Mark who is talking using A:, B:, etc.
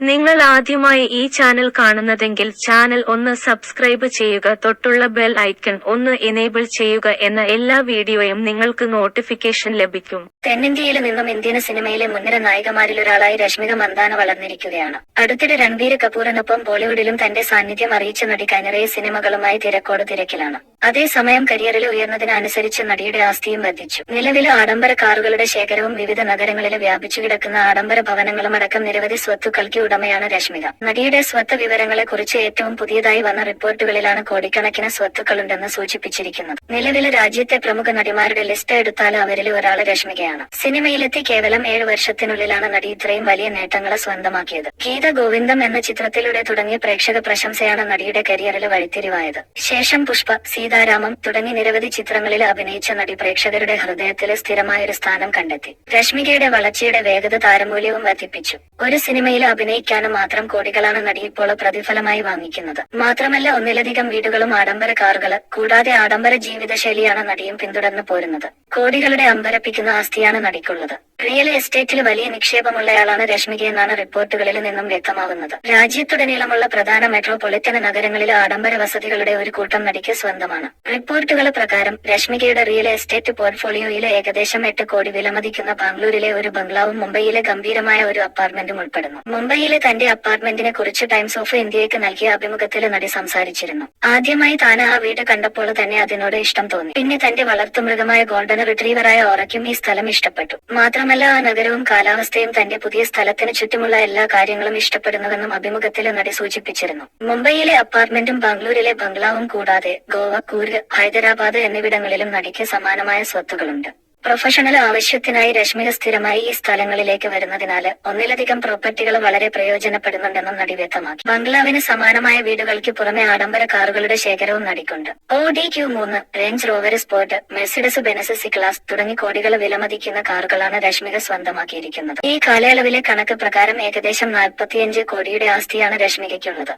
A: നിങ്ങൾ ആദ്യമായി ഈ ചാനൽ കാണുന്നതെങ്കിൽ ചാനൽ ഒന്ന് സബ്സ്ക്രൈബ് ചെയ്യുക തൊട്ടുള്ള ബെൽ ഐക്കൺ ഒന്ന് എനേബിൾ ചെയ്യുക എന്ന എല്ലാ വീഡിയോയും നിങ്ങൾക്ക് നോട്ടിഫിക്കേഷൻ ലഭിക്കും.
B: തെന്നിന്ത്യയിൽ നിന്നും ഇന്ത്യൻ സിനിമയിലെ മുൻനിര നായികമാരിൽ ഒരാളായി രശ്മിക മന്ദാന വളർന്നിരിക്കുകയാണ്. അടുത്തിടെ രൺബീർ കപൂറിനൊപ്പം ബോളിവുഡിലും തന്റെ സാന്നിധ്യം അറിയിച്ച നടി കനറയ സിനിമകളുമായി തിരക്കോട് തിരക്കിലാണ്. അതേസമയം കരിയറിൽ ഉയർന്നതിനനുസരിച്ച് നടിയുടെ ആസ്തിയും വർദ്ധിച്ചു. നിലവിലെ ആഡംബര കാറുകളുടെ ശേഖരവും വിവിധ നഗരങ്ങളിൽ വ്യാപിച്ചു കിടക്കുന്ന ആഡംബര ഭവനങ്ങളും അടക്കം നിരവധി സ്വത്തുക്കൾക്ക് ഉടമയാണ് രശ്മിക. നടിയുടെ സ്വത്ത് വിവരങ്ങളെ കുറിച്ച് ഏറ്റവും പുതിയതായി വന്ന റിപ്പോർട്ടുകളിലാണ് കോടിക്കണക്കിന് സ്വത്തുക്കളുണ്ടെന്ന് സൂചിപ്പിച്ചിരിക്കുന്നത്. നിലവിലെ രാജ്യത്തെ പ്രമുഖ നടിമാരുടെ ലിസ്റ്റ് എടുത്താൽ അവരിൽ ഒരാൾ രശ്മികയാണ്. സിനിമയിലെത്തി കേവലം ഏഴ് വർഷത്തിനുള്ളിലാണ് നടി ഇത്രയും വലിയ നേട്ടങ്ങൾ സ്വന്തമാക്കിയത്. ഗീത ഗോവിന്ദം എന്ന ചിത്രത്തിലൂടെ തുടങ്ങിയ പ്രേക്ഷക പ്രശംസയാണ് നടിയുടെ കരിയറിൽ വഴിത്തിരിവായത്. ശേഷം പുഷ്പ സീതാരാമം തുടങ്ങി നിരവധി ചിത്രങ്ങളിൽ അഭിനയിച്ച നടി പ്രേക്ഷകരുടെ ഹൃദയത്തിലെ സ്ഥിരമായ ഒരു സ്ഥാനം കണ്ടെത്തി. രശ്മികയുടെ വളർച്ചയുടെ വേഗത താരമൂല്യവും വർദ്ധിപ്പിച്ചു. ഒരു സിനിമയിൽ അഭിനയിക്കാനും മാത്രം കോടികളാണ് നടി ഇപ്പോൾ പ്രതിഫലമായി വാങ്ങിക്കുന്നത്. മാത്രമല്ല ഒന്നിലധികം വീടുകളും ആഡംബര കാറുകൾ കൂടാതെ ആഡംബര ജീവിതശൈലിയാണ് നടിയും പിന്തുടർന്നു പോരുന്നത്. കോടികളുടെ അമ്പരപ്പിക്കുന്ന ആസ്തിയാണ് നടിക്കുള്ളത്. റിയൽ എസ്റ്റേറ്റിൽ വലിയ നിക്ഷേപമുള്ളയാളാണ് രശ്മിക എന്നാണ് റിപ്പോർട്ടുകളിൽ നിന്നും വ്യക്തമാകുന്നത്. രാജ്യത്തുടനീളമുള്ള പ്രധാന മെട്രോപൊളിറ്റൻ നഗരങ്ങളിലെ ആഡംബര വസതികളുടെ ഒരു കൂട്ടം നടിക്ക് സ്വന്തമാണ്. റിപ്പോർട്ടുകൾ പ്രകാരം രശ്മികയുടെ റിയൽ എസ്റ്റേറ്റ് പോർട്ട്ഫോളിയോയിലെ ഏകദേശം എട്ട് കോടി വിലമതിക്കുന്ന ബാംഗ്ലൂരിലെ ഒരു ബംഗ്ലാവും മുംബൈയിലെ ഗംഭീരമായ ഒരു അപ്പാർട്ട്മെന്റും ഉൾപ്പെടുന്നു. മുംബൈയിലെ തന്റെ അപ്പാർട്ട്മെന്റിനെ കുറിച്ച് ടൈംസ് ഓഫ് ഇന്ത്യയ്ക്ക് നൽകിയ അഭിമുഖത്തിൽ നടി സംസാരിച്ചിരുന്നു. ആദ്യമായി താൻ ആ വീട് കണ്ടപ്പോൾ തന്നെ അതിനോട് ഇഷ്ടം തോന്നി. പിന്നെ തന്റെ വളർത്തുമൃഗമായ ഗോൾഡൻ റിട്രീവറായ ഓറയ്ക്കും ഈ സ്ഥലം ഇഷ്ടപ്പെട്ടു. മാത്രമല്ല ആ നഗരവും കാലാവസ്ഥയും തന്റെ പുതിയ സ്ഥലത്തിന് ചുറ്റുമുള്ള എല്ലാ കാര്യങ്ങളും ഇഷ്ടപ്പെടുന്നുവെന്നും അഭിമുഖത്തിൽ നടി സൂചിപ്പിച്ചിരുന്നു. മുംബൈയിലെ അപ്പാർട്ട്മെന്റും ബാംഗ്ലൂരിലെ ബംഗ്ലാവും കൂടാതെ ഗോവ കൂർഗ് ഹൈദരാബാദ് എന്നിവിടങ്ങളിലും നടിക്ക് സമാനമായ സ്വത്തുകളുണ്ട്. പ്രൊഫഷണൽ ആവശ്യത്തിനായി രശ്മിക സ്ഥിരമായി ഈ സ്ഥലങ്ങളിലേക്ക് വരുന്നതിനാൽ ഒന്നിലധികം പ്രോപ്പർട്ടികൾ വളരെ പ്രയോജനപ്പെടുന്നുണ്ടെന്നും നടി വ്യക്തമാക്കി. ബംഗ്ലാവിന് സമാനമായ വീടുകൾക്ക് പുറമെ ആഡംബര കാറുകളുടെ ശേഖരവും നടിക്കുണ്ട്. ഒ ഡി ക്യൂ മൂന്ന് Range Rover Sport Mercedes Benz C class തുടങ്ങി കോടികൾ വിലമതിക്കുന്ന കാറുകളാണ് രശ്മിക സ്വന്തമാക്കിയിരിക്കുന്നത്. ഈ കാലയളവിലെ കണക്ക് പ്രകാരം ഏകദേശം നാൽപ്പത്തിയഞ്ച് കോടിയുടെ ആസ്തിയാണ് രശ്മികയ്ക്കുള്ളത്.